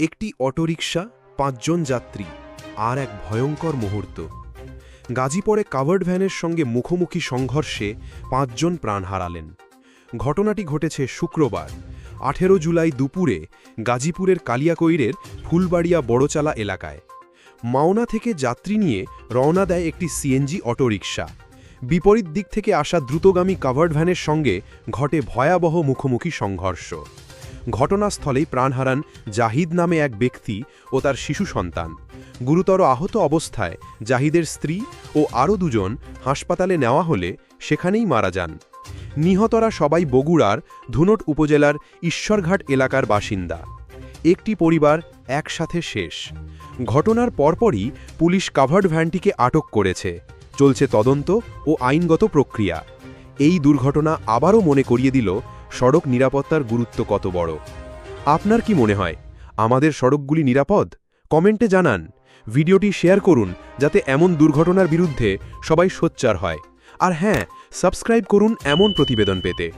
একটি অটোরিকশা, পাঁচজন যাত্রী আর এক ভয়ঙ্কর মুহূর্ত। গাজীপুরে কাভার্ড ভ্যানের সঙ্গে মুখোমুখি সংঘর্ষে পাঁচজন প্রাণ হারালেন। ঘটনাটি ঘটেছে শুক্রবার, আঠেরো জুলাই দুপুরে গাজীপুরের কালিয়াকৈরের ফুলবাড়িয়া বড়চালা এলাকায়। মাওনা থেকে যাত্রী নিয়ে রওনা দেয় একটি সিএনজি অটোরিকশা। বিপরীত দিক থেকে আসা দ্রুতগামী কাভার্ড ভ্যানের সঙ্গে ঘটে ভয়াবহ মুখোমুখি সংঘর্ষ। ঘটনাস্থলেই প্রাণ হারান জাহিদ নামে এক ব্যক্তি ও তার শিশু সন্তান। গুরুতর আহত অবস্থায় জাহিদের স্ত্রী ও আরও দুজন হাসপাতালে নেওয়া হলে সেখানেই মারা যান। নিহতরা সবাই বগুড়ার ধুনট উপজেলার ঈশ্বরঘাট এলাকার বাসিন্দা। একটি পরিবার একসাথে শেষ। ঘটনার পরপরই পুলিশ কাভার্ড ভ্যানটিকে আটক করেছে। চলছে তদন্ত ও আইনগত প্রক্রিয়া। এই দুর্ঘটনা আবারও মনে করিয়ে দিল সড়ক নিরাপত্তার গুরুত্ব কত বড়? আপনার কি মনে হয়? আমাদের সড়কগুলি নিরাপদ? কমেন্টে জানান। ভিডিওটি শেয়ার করুন, যাতে এমন দুর্ঘটনার বিরুদ্ধে সবাই সোচ্চার হয়। আর হ্যাঁ সাবস্ক্রাইব করুন এমন প্রতিবেদন পেতে।